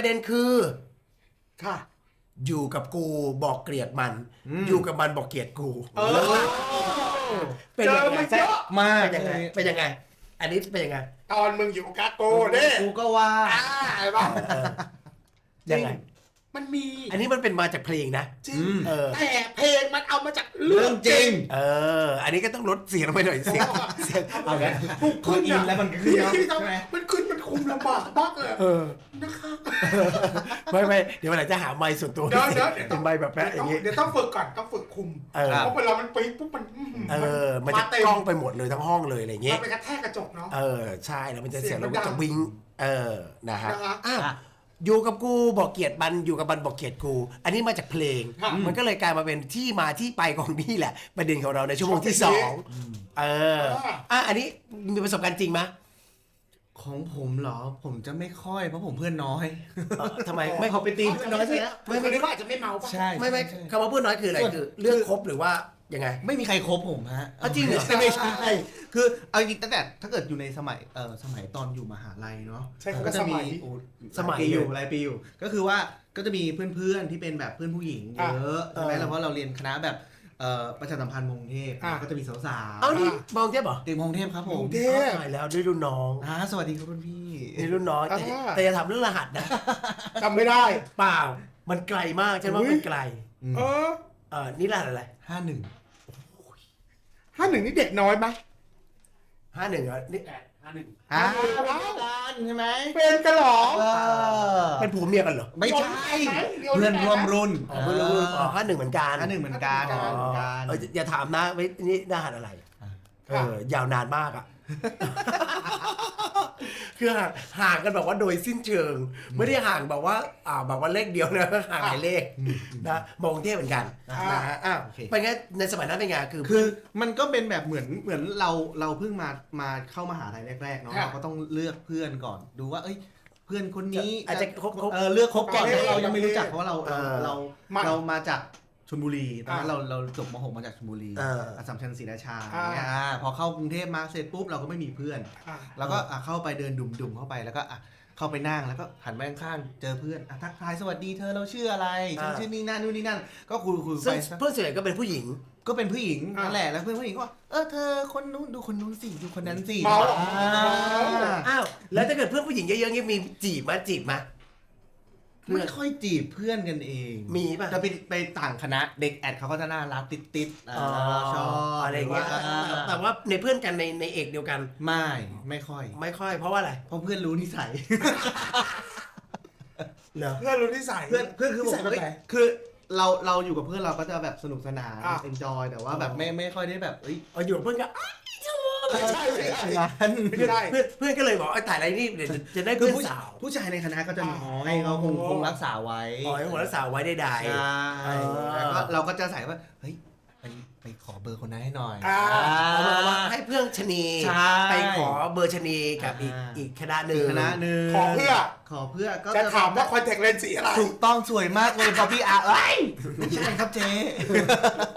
ประเด็นคือ ค่ะ อยู่กับกูบอกเกลียดมันอืมอยู่กับมันบอกเกลียดกู เออเป็นเจยัองไงมาเยอะ มากเป็นยังไง เป็นยังไง อันนี้เป็นยังไงตอนมึงอยู่กับโกเด้กูก็ว่า อ่าไอ้บ้าเออยังไง มันมี อันนี้มันเป็นมาจากเพลงนะ จริงอืมเออ แต่เพลงมันเอามาจากเรื่เรื่อองงจจริริงง เออ อันนี้ก็ต้องลดเสียงลงไปหน่อยเสียงเสียงเอาไงถูกขึ้นพออินแล้วมันก็ขึ้นเนอะที่ต้องใช่ไหม มันขึ้นมัน คุมลำบากมากเลยเออ นะคะ ไม่ไม่เดี๋ยววันไหนจะหาไมค์ส่วนตัวเดี๋ยวเดี๋ยวเดี๋ยวเป็นไมค์แบบแปะอย่างงี้ เดี๋ยวต้องฝึกก่อนต้องฝึกคุมเออ เพราะเวลามันปี๊ดปุ๊บมันอื้อหือเออ มันจะเต็มกล้องไปหมดเลยทั้งห้องเลยอะไรอย่างมัเงี้นยไปกระแทกกระจกเนาะ เออ ใช่แล้วมันจะเสียงเสียงมัแล้วนมันดัจะงวิงนะฮะนะฮะนะฮะอ้าวอยู่กับกูบอกเกลียดบันอยู่กับบันบอกเกลียดกู อันนี้มาจากเพลงครับมันก็เลยกลายมาเป็นที่มาที่ไปของนี่แหละ ประเด็นของเราในชั่วโมงที่สองเอออะอันนี้มีประสบการณ์จริงไหม ของผมเหรอ ผมจะไม่ค่อยเพราะผมเพื่อนน้อย เออทำไมไม่เขาไปตีเขาเพื่อนน้น้ออยยใช่ใช่ไหไหมมไม่ไม่ไม่ไม่ได้ว่าอาจจะไม่เมาป่ะ ใช่ไม่ไม่ใช่ คำว่าเพื่อนน้อยคืออะไรส่วน คือเรื่องคือครบหรือว่ายังไง ไม่มีใครคบผมฮะอ้าวจริงเหรอ ไม่ใช่ คือเอาจริงตั้งแต่ถ้าเกิดอยู่ในสมัยเออสมัยตอนอยู่มหาลัยเนาะใช่คำก็ว่าจะสมีมัยโอ้สมัยหลาปีอยู่เลยหลายปีอยู่ ก็คือว่าก็จะมีเพื่อนๆที่เป็นแบบเพื่อนผู้หญิงเยอะใช่ไหมอ่า แล้วเพราะเราเรียนคณะแบบ เอ่อประชาสัมพันธ์มงเทพอ่าก็จะมีสาวเอานี่มองเทพเหรอๆเด็กมงเทพครับผมกรุงเทพ ตายแล้วด้วยรุ่นน้องอ่าสวัสดีครับรุ่นพี่ นี่รุ่นน้องแต่อ่า แต่จะถามเรื่องรหัสนะ จำไม่ได้ เปล่า มันไกลมากฉันว่าอุ๊ย มันไกล เออเออนี่รหัสอะไรห้าหนึ่งห้าหนึ่งนี่เด็กน้อยไหมห้าหนึ่งอะนี่ ห้าหนึ่งอ่ากันใช่ไหมเป็นกันเหรอเออเป็นผัวเมียกันเหรอไม่ใช่เดี๋ยวเพื่อนร่วมรุ่นอ๋อเพื่อนรู้อ๋อห้าหนึ่งเหมือนกันห้าหนึ่งเหมือนกันอ๋อเหมือนกันเอออย่าถามนะไว้นี่รหัสอะไรอ่าเออยาวนานมากอะ คือห่างห่างกันแบบว่าโดยสิ้นเชิง ไม่ได้ห่างแบบว่าอ่าแบบว่าเลขเดียวนะห่างหลายเลขนะมองเทพเหมือนกันนะฮะอ้าวโอเคเป็นไงในสมัยนั้นเป็นไงคือ คือมันก็เป็นแบบเหมือนเหมือนเราเราเพิ่งมามาเข้ามหาลัยแรกๆเนาะครับเราก็ต้องเลือกเพื่อนก่อนดูว่าเอ้ยเพื่อนคนนี้อาจจะคบคบเออเลือกคบก่อนประเภทเพราะเรายังไม่รู้จักเพราะว่าเราเออเรามาเรามาจาก ชลบุรีตอนนั้นอ่าเราเราจบม .6 มาจากชลบุรีเอออัสสัมชัญศรีราชาอ่า เนี่ยอ่าพอเข้ากรุงเทพมาเสร็จปุ๊บเราก็ไม่มีเพื่อน อะ แล้วก็อะเข้าไปเดินดุ่มๆเข้าไปแล้วก็อะเข้าไปนั่งแล้วก็หันไปข้างๆเจอเพื่อนอะทักทายสวัสดีเธอเราชื่ออะไรฉันอ่า ชื่อนี่นั่นนู่นนี่นั่น ก็คุยคุยไปซึ่งสัก เพื่อนส่วนใหญ่ก็เป็นผู้หญิง ก็เป็นผู้หญิงอ่านั่นั่นแหละแล้วเพื่อนผู้หญิงก็ว่าเออเธอคนนู้นดูคนนู้นสิดูคนนั้นสิเมาอ่าอ้าว แล้วถ้าเกิดเพื่อนผู้หญิงเยอะๆนี่มีจีบมาจีบมา ไม่ค่อยจีบเพื่อนกันเองมีป่ะแต่ไปไปต่างคณะเด็กแอดเขาก็จะน่ารักติดติดๆอ่าเราชอบอะไรอย่างเงี้ยหว่าอ่าแต่ว่าในเพื่อนกันในในเอกเดียวกัน ไม่ไม่ค่อย ไม่ค่อย เพราะว่าอะไรเพราะเพื่อนรู้นิสัยเหรอเพื่อนรู้นิสัยเพื่อนเพื่อนคือบอกนิสัยแบบเอ้ยไหนคือเราเราอยู่กับเพื่อนเราก็จะแบบสนุกสนานอะเอนจอยแต่ว่าแบบไม่ไม่ค่อยได้แบบเอ้ยเอาอยู่กับเพื่อนก็ไม่ ใช่ไม่ใช่นั้นไม่ได้เพื่อนเพื่อนก็เลยบอกไอ้ยถ่ายอะไรนี่เดี๋ยวจะได้คือเพื่อนผู้สาว ผู้ชายในคณะก็จะน้อยอ๋อเขาคงคงรักษาไว้อ๋อให้หัวรักษาไว้ได้ใดใช่เออแล้วก็เราก็จะใส่ว่า เฮ้ย ไปไปขอเบอร์คนนั้นให้หน่อยอ่าเอามาว่าให้เพื่อนชะนี ใช่ ไปขอเบอร์ชะนีกับอีกอ่า อีกคณะหนึ่อีงกคณะหนึ่งขอเพื่อ ขอเพื่อก็จะถามว่าคอนแทคเลนส์สีอะไรถูกต้องสวยมากเลยพอพี่อาเอ้ยไม่ใช่ครับเจ๊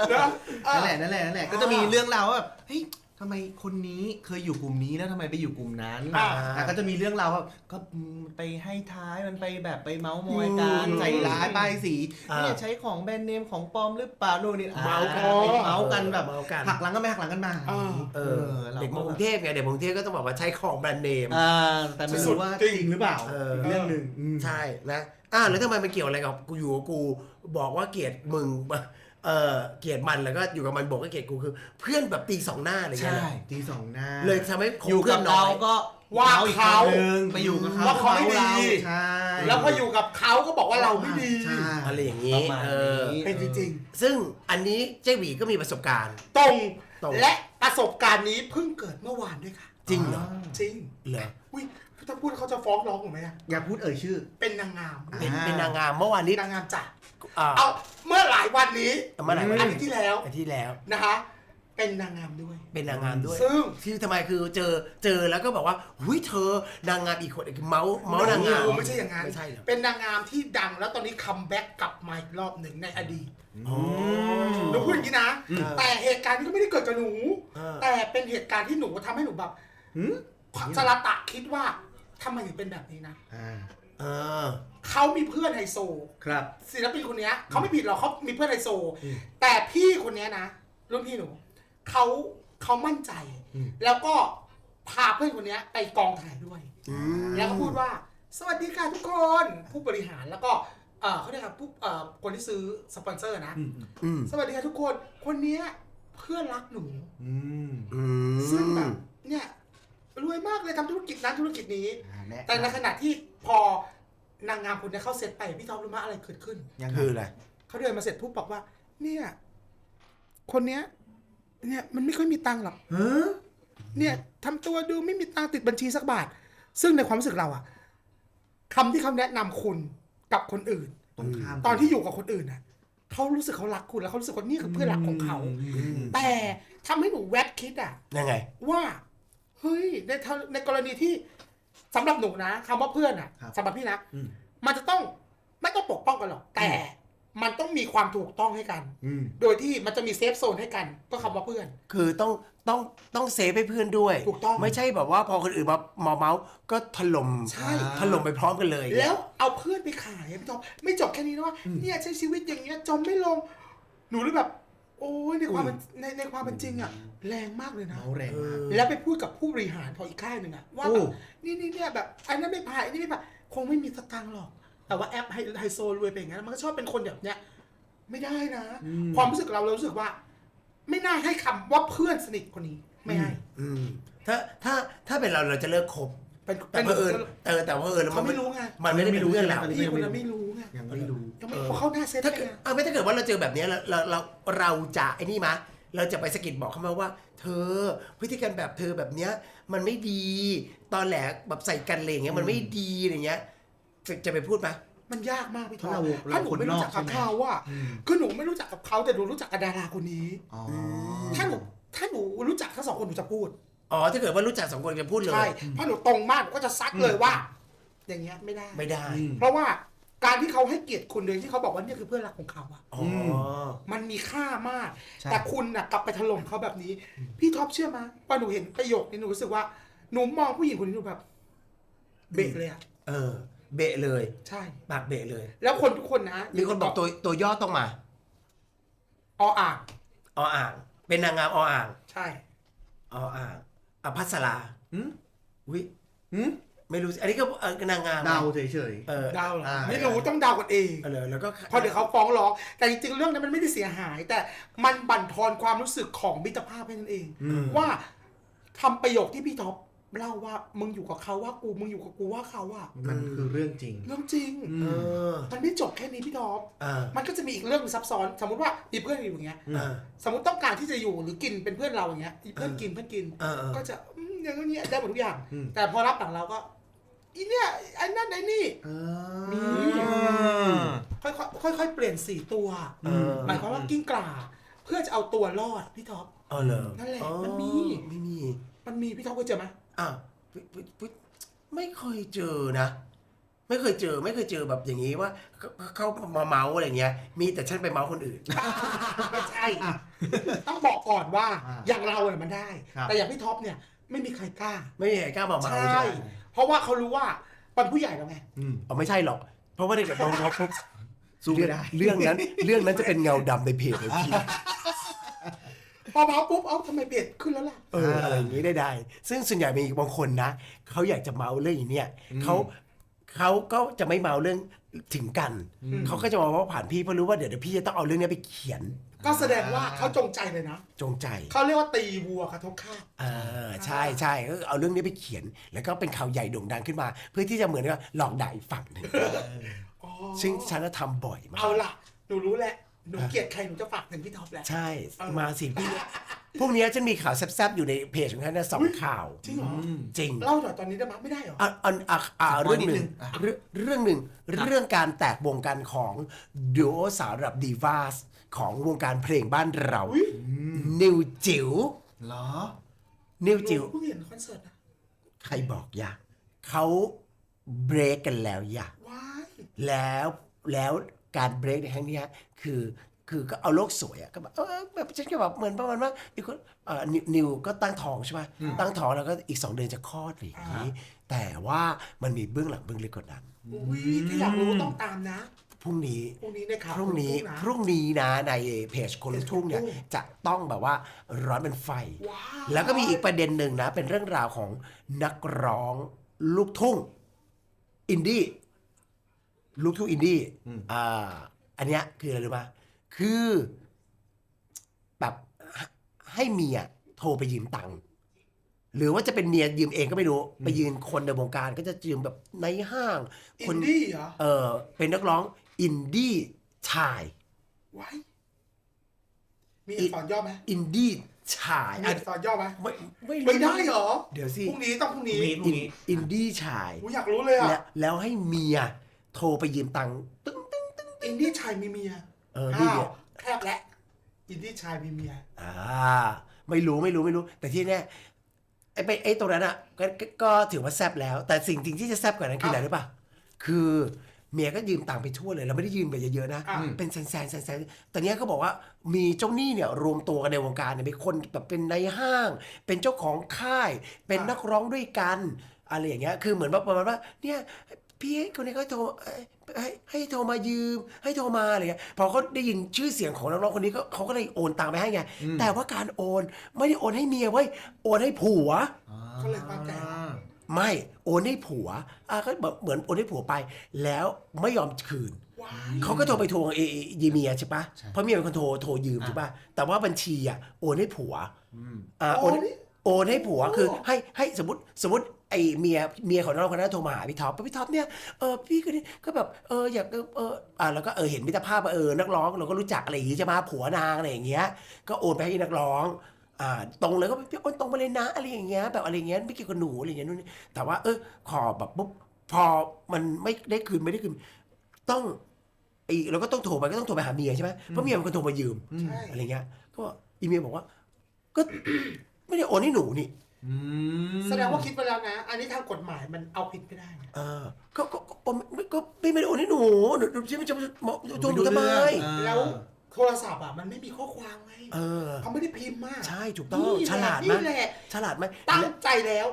เนอะเออนั่นแหละนั่นแหละนั่นแหละก็จะมีเรื่องราวว่าแบบเฮ้ย ทำไมคนนี้เคยอยู่กลุ่มนี้แล้วทำไมไปอยู่กลุ่มนั้นอ่า อะก็จะมีเรื่องราวว่าก็อืมไปให้ท้ายมันไปแบบไปเมาส์มอยกันอืมใส่ร้ายป้ายสีอ่า เนี่ยใช้ของแบรนด์เนมของปลอมหรือเปล่านู่นนี่อ่เมาส์กันไปเมาส์กันแบบเมาส์กันหักหลังกันไปหักหลังกันมาเออเออราเด็กมก็กรุงเทพไงเด็กมกรุงเทพก็ต้องบอกว่าใช้ของแบรนด์เนม อ่าแต่ไม่สุดรู้ว่าจริงจริงหรือเปล่าเออ กเรื่องหนึ่งอืม ใช่นะอ่าแล้วทำไมมันเกี่ยวอะไรกับกูอยู่กับกูบอกว่าเกลียดมึง เออเกลียดมันแล้วก็อยู่กับมันบอกว่าเกลียดกูคือ เพื่อนแบบตีสองหน้าอะไรเงี้ยใช่เหรอตีสองหน้าเลยทำให้คบอยู่พื่กับนเราน้ยก็ว่าเอีกเขาคนนึงไปอยู่กับเขาว่าเขาไม่ดี ใช่แล้วพออยู่กับเขาก็บอกว่าเราไม่ดี ใช่อะไรอย่างนี้ประมาณเออนี้ เป็นจริงซึ่งอันนี้เจ๊หวีก็มีประสบการณ์ๆตรง ตรง และประสบการณ์นี้เพิ่งเกิดเมื่อวานด้วยค่ะ จริงเหรอ จริง เหรอ อุ้ย ถ้าพูดเขาจะฟ้องร้องผมไหมอะอย่าพูดเอ่ยชื่อ เป็นนางงาม เป็นอ่า เป็นนางงามเมื่อวานนี้นางงามจัดอ่าเอาเมื่อหลายวันนี้เมื่อไหร่วะอาทิตย์ที่แล้วอาทิตย์ที่แล้ว นะคะ เป็นนางงามด้วย เป็นนางงามด้วย ซึ่งที่ทำไมคือเจอเจอแล้วก็บอกว่าหุยเธอนางงามอีกคนเมาส์เมาส์นางงามโอ้ไม่ใช่อย่างนั้นไม่ใช่เหรอ เป็นนางงามที่ดังแล้วตอนนี้คัมแบ็กกลับมาอีกรอบหนึ่งในอดีตอ๋อ หนูพูดอย่างนี้นะ อืมแต่เหตุการณ์นี้ก็ไม่ได้เกิดกับหนู เออ แต่เป็นเหตุการณ์ที่หนูทำให้หนูแบบหืม สารตะคิดว่า ทำไมถึงเป็นแบบนี้นะ อ่าเออเขามีเพื่อนไฮโซ ครับ ศิลปินคนเนี้ยเขาไม่ผิดหรอกเขามีเพื่อนไฮโซ อืมแต่พี่คนเนี้ยนะรุ่นพี่หนูเขาเขามั่นใจ อืม แล้วก็พาเพื่อนคนเนี้ยไปกองถ่ายด้วย อืม แล้วก็พูดว่า สวัสดีค่ะทุกคนผู้บริหารแล้วก็เออเขาเรียกว่าผู้เอ่อคนที่ซื้อสปอนเซอร์นะ อืมอืมสวัสดีค่ะทุกคน คนเนี้ยเพื่อนรักหนู อืม อืมซึ่งแบบเนี่ย รวยมากเลยทำธุรกิจนั้นธุรกิจนี้อ่าแนะแต่ในขณะที่พอนางงามคนนี้เข้าเซตไปพี่ท็อปรู้ไหมอะไรเกิดขึ้นยังไงคืออะไรเขาเดินมาเสร็จปุ๊บบอกว่า เนี่ย คนเนี้ย เนี่ยมันไม่ค่อยมีตังค์หรอกฮะเนี่ยทำตัวดูไม่มีตังค์ติดบัญชีสักบาท ซึ่งในความรู้สึกเราอะคำที่เขาแนะนำคุณกับคนอื่นตรงข้ามตอนที่อยู่กับคนอื่นน่ะเขารู้สึกเขารักคุณแล้วเขารู้สึกว่านี่คือเพื่อนรักของเขาอืมแต่ทำให้หนูแวบคิดอะยังไง ว่าเฮ้ยใน ทางในกรณีที่สำหรับหนูนะคำว่าเพื่อนอะครับ สำหรับพี่นะ อืมมันจะต้องไม่ต้องปกป้องกันหรอก แต่มันต้องมีความถูกต้องให้กัน อืมโดยที่มันจะมีเซฟโซนให้กัน ก็คำว่าเพื่อน คือต้องต้องต้องเซฟให้เพื่อนด้วย ถูกต้องไม่ใช่แบบว่าพอคนอื่นมาเมาเมาส์ก็ถล่มใช่ ถล่มไปพร้อมกันเลยแล้วเอาเพื่อนไปขายพี่จอมไม่จบแค่นี้นะว่าเนี่ยใช้ชีวิตอย่างเงี้ยจอมไม่ลง หนูเลยแบบ โอ้ยในความเป็นในในความเป็นจริงอะแรงมากเลยนะ เมาแรงมาก แล้วไปพูดกับผู้บริหารของอีกค่ายหนึ่งอะว่าโอ้แบบนี่นี่เนี่ยแบบอันนั้นไม่ผ่านอันนี้ไม่ผ่านคงไม่มีสตังค์หรอก แต่ว่าแอปไฮไฮโซรวยเป็นอย่างนั้น มันก็ชอบเป็นคนแบบเนี้ย ไม่ได้นะความรู้สึกเราเรารู้สึกว่า ไม่น่าให้คำว่าเพื่อนสนิทคนนี้ ไม่ให้ อืมถ้าถ้าถ้าเป็นเราเราจะเลิกคบ เป็นแต่เพอเอิญเออแต่เพอเอิญเขาไม่รู้ไงมันไม่ได้เป็นเพื่อนเราไม่รู้พี่คนนั้นไม่รู้ไงยังไม่รู้ ยังไม่พอเข้าหน้าเซตถ้าได้เกิดไงเอาไม่ถ้าเกิดว่าเราเจอแบบเนี้ยเราเราเราเราจะไอ้นี่มะเราจะไปสะกิดบอกเขามาว่า เธอพฤติกรรมแบบเธอแบบเนี้ย มันไม่ดี ตอนแหลแบบใส่กันอะไรอย่างเงี้ยมันไม่ดีอะไรเงี้ยจะจะไปพูดไหมมันยากมากพี่ทอเพราะเราถ้าหนูเราคนไม่รู้จักนอกใช่กับไหม เขาอะคือหนูไม่รู้จักกับเขาแต่หนูรู้จักกับดาราคนนี้ อ๋อถ้าหนูถ้าหนูรู้จักทั้งสองคนหนูจะพูด อ๋อถ้าเกิดว่ารู้จักสองคนจะพูดเลย ใช่เพราะหนูตรงมากหนูก็จะซัดเลยว่า อย่างเงี้ยไม่ได้ ไม่ได้อืม เพราะว่าการที่เขาให้เกียรติคุณโดยที่เขาบอกว่าเนี่ยคือเพื่อนรักของเขาอะอ๋อมันมีค่ามาก ใช่ แต่คุณน่ะกลับไปถล่มเขาแบบนี้ พี่ท็อปเชื่อไหมพอหนูเห็นประโยคนี้หนูรู้สึกว่าหนูมองผู้หญิงคนนี้หนูแบบเบะเลยอะเออ เบะเลย ใช่ ปากเบะเลย แล้วคนทุกคนนะมีคนบอกตัวตัวย่อต้องมาออ่างออ่าง เป็นนางงามออ่างใช่ ออ่าง อภัสราหืมวิหืมไม่รู้สิอันนี้ก็เออนางงามนะเดาเฉย เออเดาเหรออ่า ไม่รู้ต้องเดากันเองเออแล้วก็ เพราะเดี๋ยวเขาฟ้องร้องแต่จริงๆเรื่องนั้นมันไม่ได้เสียหาย แต่มันบั่นทอนความรู้สึกของมิตรภาพแค่นั้นเอง อืม ว่าคำประโยคที่พี่ท็อป เล่าว่ามึงอยู่กับเขาว่ากูมึงอยู่กับกูว่าเขาอะๆมันคือเรื่องจริง เรื่องจริงเออมันไม่จบแค่นี้พี่ท็อปอ่ามันก็จะมีอีกเรื่องซับซ้อน สมมุติว่ามีเพื่อนอยู่อย่างเงี้ยอ่าสมมติต้องการที่จะอยู่หรือกินเป็นเพื่อนเราอย่างเงี้ยเพื่อนกินเพื่อนกินเออเออก็จะอืมอย่างนี้ได้หมดทุกอย่างอืมแต่พอรับหลังเราก็อีเนี่ยไอ้นั่นไอ้นี่เออมีค่อยๆค่อยๆเปลี่ยนสีตัวเออหมายความว่ากิ้งกล่าเพื่อจะเอาตัวรอดพี่ท็อปเออเหรอนั่นแหละอ๋อมันมีไม่มีมันมีพี่ท็อปเคยเจอไหม อ้าวปุ๊บปุ๊บปุ๊บไม่เคยเจอนะ ไม่เคยเจอ ไม่เคยเจอแบบอย่างนี้ว่าเขาเขามาเมาส์อะไรเงี้ย มีแต่ฉันไปเมาส์คนอื่น ไม่ใช่ต้องบอกก่อนว่าอ่าอย่างเราเนี่ยมันได้ ครับ แต่อย่างพี่ท็อปเนี่ยไม่มีใครกล้า ไม่มีใครกล้ามาเมาส์ใช่ ใช่ไหมเพราะว่าเขารู้ว่าเป็นผู้ใหญ่แล้วไง อืม อ๋อไม่ใช่หรอก เพราะว่าเด็กๆมองเขาปุ๊บสู้ไม่ได้ เรื่องนั้น เรื่องนั้นจะเป็นเงาดำในเพจเลยพี่ พอเมาปุ๊บเอ้าทำไมเปลี่ยนขึ้นแล้วล่ะ เอออะไรอย่างนี้ได้ได้ซึ่งส่วนใหญ่มีบางคนนะเขาอยากจะเมาเรื่องอย่างเนี้ยเขาเขาก็จะไม่เมาเรื่องถึงกัน เขาก็จะมาว่าผ่านพี่เพราะรู้ว่าเดี๋ยวเดี๋ยวพี่จะต้องเอาเรื่องเนี้ยไปเขียน ก็แสดงว่าเขาจงใจเลยนะ จงใจเขาเรียกว่าตีวัวกระทบคาบเออใช่ใช่ก็เอาเรื่องนี้ไปเขียน แล้วก็เป็นข่าวใหญ่โด่งดังขึ้นมา เพื่อที่จะเหมือนกับหลอกด่าอีกฝั่งหนึ่งอ๋อซึ่งฉันก็ทำบ่อยมากเอาล่ะหนูรู้แหละ หนูเกลียดใครหนูจะฝากถึงพี่ท็อปแหละ ใช่เออมาสิพี่ พวกเนี้ยฉันมีข่าวแซ่บๆอยู่ในเพจของฉันนะสองข่าวจริงเหรอจริงเล่าหน่อยตอนนี้ได้ไหมไม่ได้เหรอ อะอะอะอะสปอยเรื่องหนึ่นิดนึงงอะ เรื่องเรื่องหนึ่งเรื่องการแตกวงการของดูโอสาวระดับดีวาสของวงการเพลงบ้านเรา อุ๊ย นิวจิ๋วเหรอ นิวหนูจิ๋วเพิ่งเห็นคอนเสิร์ตนะใครบอกยะเขาเบรกกันแล้วยะว้ายแล้วแล้ว การเบรกในครั้งเนี้ยคือคืคือก็เอาโลกสวยอะก็แบบเออแบบฉันก็แบบเหมือนประมาณว่าอีกคนเอ่อนิวนิวก็ตั้งท้องใช่ไหมตั้งท้องแล้วก็อีกสองเดือนจะคลอดอะไรอย่างนี้ แต่ว่ามันมีเบื้องหลังเบื้องลึกกว่านั้นอุ้ยถ้าอยากรู้ต้องตามนะพรุ่งนี้พรุ่งนี้ในข่าวพรุ่งนี้นะพรุ่งนี้นะในเพจคนลุกทุ่งเนี่ยเพจคนลุกทุ่งจะต้องแบบว่าร้อนเป็นไฟว้าวแล้วก็มีอีกประเด็นหนึ่งนะ เป็นเรื่องราวของนักร้องลูกทุ่งอินดี้ ลูกทุ่งอินดี้อ่า อันเนี้ยคืออะไรรู้ปะคือแบบให้เมียโทรไปยืมตังค์หรือว่าจะเป็นเมียยืมเองก็ไม่รู้ ไปยืมคนในวงการก็จะยืมแบบในห้าง อิคน นดี้เหรอเออเป็นนักร้องอินดี้ชาย ไว้มีอักษรย่อไหมอินดี้ชายมีอะอักษรย่อไหมไม่ไม่รู้ไม่ได้เหรอเดี๋ยวสิพรุ่งนี้ต้องพรุ่งนี้พรุ่งนี้ อินอินดี้ชาย กูอยากรู้เลยอะ แล้วแล้วให้เมีย โทรไปยืมตังค์ตึ้งตึ้งตึ้งอินดี้ชายมีเมียเออนี่อ้าเดีวย แคบและอินดี้ชายมีเมีย อ่าไม่รู้ไม่รู้ไม่รู้ แต่ที่แน่ไอ้ไปไอ้ตรงนั้นอะก็ก็ก็ถือว่าแซบแล้ว แต่สิ่งจริงที่จะแซบกว่านั้นคืออะไรรู้ป่ะคือเมียก็ยืมตังค์ไปทั่วเลยเราไม่ได้ยืมไปเยอะๆนะ อะ เป็นแสนแสนแสนแสนแต่เนี้ยเขาบอกว่ามีเจ้าหนี้เนี่ยรวมตัวกันในวงการเนี่ยมีคนแบบเป็นในห้าง เป็นเจ้าของค่าย เป็นนักร้องด้วยกันอะไรอย่างเงี้ยคือเหมือนว่าประมาณว่าเนี่ย พี่คนนี้ก็โทรเอ้ยให้ให้โทรมายืม ให้โทรมาอะไรเงี้ยพอเขาได้ยินชื่อเสียงของนักร้องคนนี้ก็เขาก็เลยโอนตังไปให้ไงแต่ว่าการโอนไม่ได้โอนให้เมียเว้ยโอนให้ผัวเขาเลยความแก่ไม่โอนให้ผัวอะก็แบบเหมือนโอนให้ผัวไป แล้วไม่ยอมคืนว้ายเขาก็โทรไปทวงเอเอยีเมียใช่ปะเพราะเมียเป็นคนโทรโทรยืมใช่ปะแต่ว่าบัญชีอะโอนให้ผัวอ่าโอนโอนให้ผัวคือให้ให้สมมติสมมติ ไอเมียเมียของน้องคนนั้นโทรมาหาพี่ท็อปพี่ท็อปเนี่ยเออพี่ก็นี่ก็แบบเอออยากเออเอออ่าแล้วก็เออเห็นมิตรภาพว่าเออนักร้องเราก็รู้จักอะไรอย่างงี้จะมาผัวนางอะไรอย่างเงี้ย ก็โอนไปให้นักร้องอ่าตรงเลยก็พี่โอนตรงไปเลยนะอะไรอย่างเงี้ยแบบอะไรอย่างเงี้ยไม่เกี่ยวกับหนูอะไรอย่างเงี้ยนู่นนี่แต่ว่าเออขอแบบปุ๊บพอมันไม่ได้คืนไม่ได้คืนต้องไอ้เราก็ต้องโทรไปก็ต้องโทรไปหาเมียใช่ไหมเพราะเมียเป็นคนโทรมายืมใช่อะไรเงี้ยก็อีเมียบอกว่า ก็ไม่ได้โอนให้หนูนี่ อืมแสดงว่าคิดไปแล้วนะ อันนี้ทางกฎหมายมันเอาผิดไม่ได้นะเออก็ก็ก็ก็ไม่ก็ไม่ไม่ได้โอนให้หนูหนูหนูจะจะจะโทรหนูทำไมแล้วโทรศัพท์อะมันไม่มีข้อความไงเออ เขาไม่ได้พิมพ์มากใช่ถูกต้องนี่แหะฉลาดไหมนี่แหละฉลาดไหมตั้งและใจแล้ว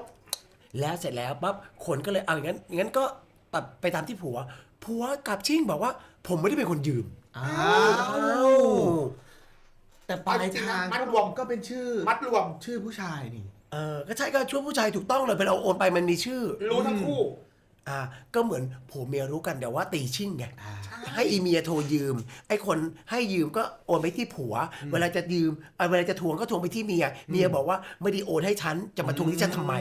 แล้วเสร็จแล้วปั๊บคนก็เลยเอาอย่างนั้นอย่างนั้นก็แบบไปตามที่ผัวผัวกลับชิ่งบอกว่า ผมไม่ได้เป็นคนยืมอ้าอ้าววแต่ปลายเอาจริงๆทางนะมัดก็รวมก็เป็นชื่อ มัดรวมชื่อผู้ชายนี่ เออก็ใช่ก็ช่วยผู้ชายถูกต้องเลยไปเราโอนไปมันมีชื่อ รู้ทั้งคู่ อ่า ก็เหมือนผัวเมียรู้กันแต่ว่าตีชิ่งไงอ่าให้อีเมียโทรยืม ไอ้คนให้ยืมก็โอนไปที่ผัว เวลาจะยืมเอ่อเวลาจะทวงก็ทวงไปที่เมีย เมียบอกว่าไม่ได้โอนให้ฉันจะมาทวงที่ฉันทำไม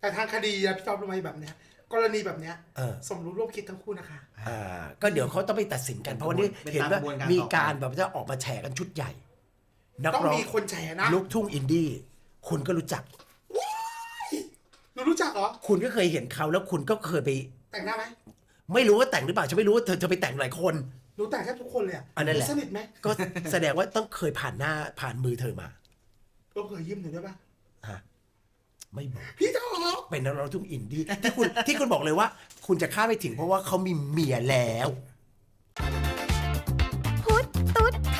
แต่ทางคดีอะพี่จอมรู้ไหมแบบเนี้ย กรณีแบบเนี้ยเออ สมรู้ร่วมคิดทั้งคู่นะคะ อ่าก็เดี๋ยวเขาต้องไปตัดสินกันเพราะวันนี้เป็นเห็นตามว่ากระบวนการมีต่อไปการแบบจะออกมาแฉกันชุดใหญ่ นักต้องร้องมีคนแฉนะ ลูกทุ่งอินดี้ คุณก็รู้จัก หนูรู้จักเหรอ คุณก็เคยเห็นเขาแล้วคุณก็เคยไป แต่งหน้าไหมไม่รู้ว่าแต่งหรือเปล่าฉันไม่รู้ว่าเธอเธอไปแต่งหลายคน หนูแต่งแทบทุกคนเลยอะอันนั้นแหละสนิทไหมก็ แสดงว่าต้องเคยผ่านหน้าผ่านมือเธอมาก็เคยยิ้มหนูด้วยป่ะฮะไม่บอกพี่จอมเป็นนักร้องลูกทุ่งอินดี้ที่คุณที่คุณบอกเลยว่า คุณจะคาดไม่ถึงเพราะว่าเขามีเมียแล้ว พุทธตุ๊ดโท